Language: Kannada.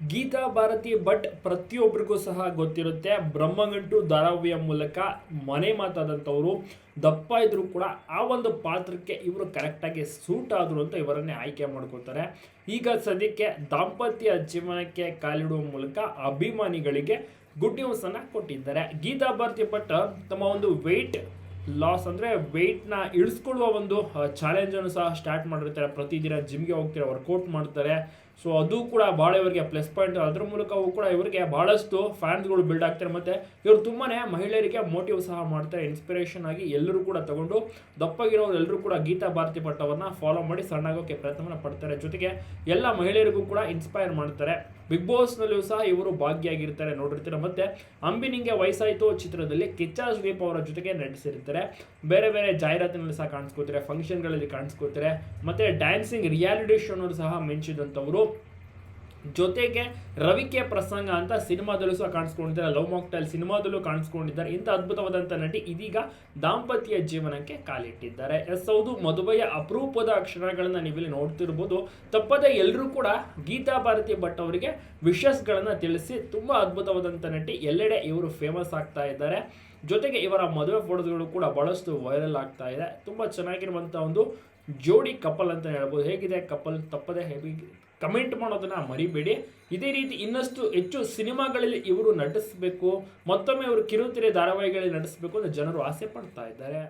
ಗೀತಾ ಭಾರತಿ ಭಟ್ ಪ್ರತಿಯೊಬ್ಬರಿಗೂ ಸಹ ಗೊತ್ತಿರುತ್ತೆ. ಬ್ರಹ್ಮಗಂಟು ಧಾರಾವಾಹಿಯ ಮೂಲಕ ಮನೆ ಮಾತಾದಂಥವರು, ದಪ್ಪ ಇದ್ದರೂ ಕೂಡ ಆ ಒಂದು ಪಾತ್ರಕ್ಕೆ ಇವರು ಕರೆಕ್ಟಾಗಿ ಸೂಟ್ ಆದರು ಅಂತ ಇವರನ್ನೇ ಆಯ್ಕೆ ಮಾಡ್ಕೋತಾರೆ ಈಗ ಸದ್ಯಕ್ಕೆ ದಾಂಪತ್ಯ ಜೀವನಕ್ಕೆ ಕಾಲಿಡುವ ಮೂಲಕ ಅಭಿಮಾನಿಗಳಿಗೆ ಗುಡ್ ನ್ಯೂಸ್ ಅನ್ನ ಕೊಟ್ಟಿದ್ದಾರೆ. ಗೀತಾ ಭಾರತಿ ಭಟ್ ತಮ್ಮ ಒಂದು ವೆಯ್ಟ್ ಲಾಸ್ ಅಂದರೆ ವೆಯ್ಟ್ನ ಇಳಿಸ್ಕೊಳ್ಳುವ ಒಂದು ಚಾಲೆಂಜನ್ನು ಸಹ ಸ್ಟಾರ್ಟ್ ಮಾಡಿರ್ತಾರೆ. ಪ್ರತಿದಿನ ಜಿಮ್ಗೆ ಹೋಗ್ತಾರೆ ವರ್ಕೌಟ್ ಮಾಡ್ತಾರೆ. ಸೊ ಅದು ಕೂಡ ಭಾಳ ಇವರಿಗೆ ಪ್ಲಸ್ ಪಾಯಿಂಟ್ ಅದ್ರ ಮೂಲಕವೂ ಕೂಡ ಇವರಿಗೆ ಬಹಳಷ್ಟು ಫ್ಯಾನ್ಸ್ಗಳು ಬಿಲ್ಡ್ ಆಗ್ತಾರೆ. ಮತ್ತು ಇವರು ತುಂಬಾ ಮಹಿಳೆಯರಿಗೆ ಮೋಟಿವ್ ಸಹ ಮಾಡ್ತಾರೆ. ಇನ್ಸ್ಪಿರೇಷನ್ ಆಗಿ ಎಲ್ಲರೂ ಕೂಡ ತಗೊಂಡು ದಪ್ಪಗಿರೋರು ಎಲ್ಲರೂ ಕೂಡ ಗೀತಾ ಭಾರತಿ ಪಟ್ಟವನ್ನು ಫಾಲೋ ಮಾಡಿ ಸಣ್ಣಾಗೋಕ್ಕೆ ಪ್ರಯತ್ನವನ್ನು ಪಡ್ತಾರೆ. ಜೊತೆಗೆ ಎಲ್ಲ ಮಹಿಳೆಯರಿಗೂ ಕೂಡ ಇನ್ಸ್ಪೈರ್ ಮಾಡ್ತಾರೆ. ಬಿಗ್ ಬಾಸ್ನಲ್ಲಿಯೂ ಸಹ ಇವರು ಭಾಗಿಯಾಗಿರ್ತಾರೆ. ನೋಡಿರ್ತಾರೆ? ಮತ್ತೆ ಅಂಬಿನಿಂಗೆ ವಯಸ್ಸಾಯಿತು ಚಿತ್ರದಲ್ಲಿ ಕಿಚ್ಚ ಸುದೀಪ್ ಅವರ ಜೊತೆಗೆ ನಟಿಸಿರ್ತಾರೆ. ಬೇರೆ ಬೇರೆ ಜಾಹೀರಾತಿನಲ್ಲಿ ಸಹ ಕಾಣಿಸ್ಕೋತಾರೆ. ಫಂಕ್ಷನ್ಗಳಲ್ಲಿ ಕಾಣಿಸ್ಕೋತಾರೆ. ಮತ್ತೆ ಡ್ಯಾನ್ಸಿಂಗ್ ರಿಯಾಲಿಟಿ ಶೋನವರು ಸಹ ಮಿಂಚಿದಂಥವರು ಜೊತೆಗೆ ರವಿಕೆ ಪ್ರಸಂಗ ಅಂತ ಸಿನಿಮಾದಲ್ಲೂ ಸಹ ಕಾಣಿಸ್ಕೊಂಡಿದ್ದಾರೆ. Love mocktail ಸಿನಿಮಾದಲ್ಲೂ ಕಾಣಿಸ್ಕೊಂಡಿದ್ದಾರೆ. ಇಂಥ ಅದ್ಭುತವಾದಂಥ ನಟಿ ಇದೀಗ ದಾಂಪತ್ಯ ಜೀವನಕ್ಕೆ ಕಾಲಿಟ್ಟಿದ್ದಾರೆ. ಎಸ್, ಹೌದು, ಮದುವೆಯ ಅಪರೂಪದ ಅಕ್ಷರಗಳನ್ನು ನೀವಿಲ್ಲಿ ನೋಡ್ತಿರ್ಬೋದು. ತಪ್ಪದೆ ಎಲ್ಲರೂ ಕೂಡ ಗೀತಾ ಭಾರತಿ ಭಟ್ ಅವರಿಗೆ ವಿಶಸ್ಗಳನ್ನು ತಿಳಿಸಿ ತುಂಬ ಅದ್ಭುತವಾದಂಥ ನಟಿ, ಎಲ್ಲೆಡೆ ಇವರು ಫೇಮಸ್ ಆಗ್ತಾ ಇದ್ದಾರೆ. ಜೊತೆಗೆ ಇವರ ಮದುವೆ ಫೋಟೋಗಳು ಕೂಡ ಬಹಳಷ್ಟು ವೈರಲ್ ಆಗ್ತಾ ಇದೆ. ತುಂಬ ಚೆನ್ನಾಗಿರುವಂಥ ಒಂದು ಜೋಡಿ ಕಪಲ್ ಅಂತ ಹೇಳ್ಬೋದು. ಹೇಗಿದೆ ಕಪಲ್ ತಪ್ಪದೆ ಹೇಗೆ? ಕಮೆಂಟ್ ಮಾಡೋದನ್ನ ಮರಿಬೇಡಿ. ಇದೇ ರೀತಿ ಇನ್ನಷ್ಟು ಹೆಚ್ಚು ಸಿನಿಮಾಗಳಲ್ಲಿ ಇವರು ನಟಿಸಬೇಕು, ಮತ್ತೊಮ್ಮೆ ಇವರು ಕಿರುತೆರೆ ಧಾರಾವಾಹಿಗಳಲ್ಲಿ ನಟಿಸಬೇಕು ಅಂತ ಜನರು ಆಸೆ ಪಡ್ತಾ ಇದ್ದಾರೆ.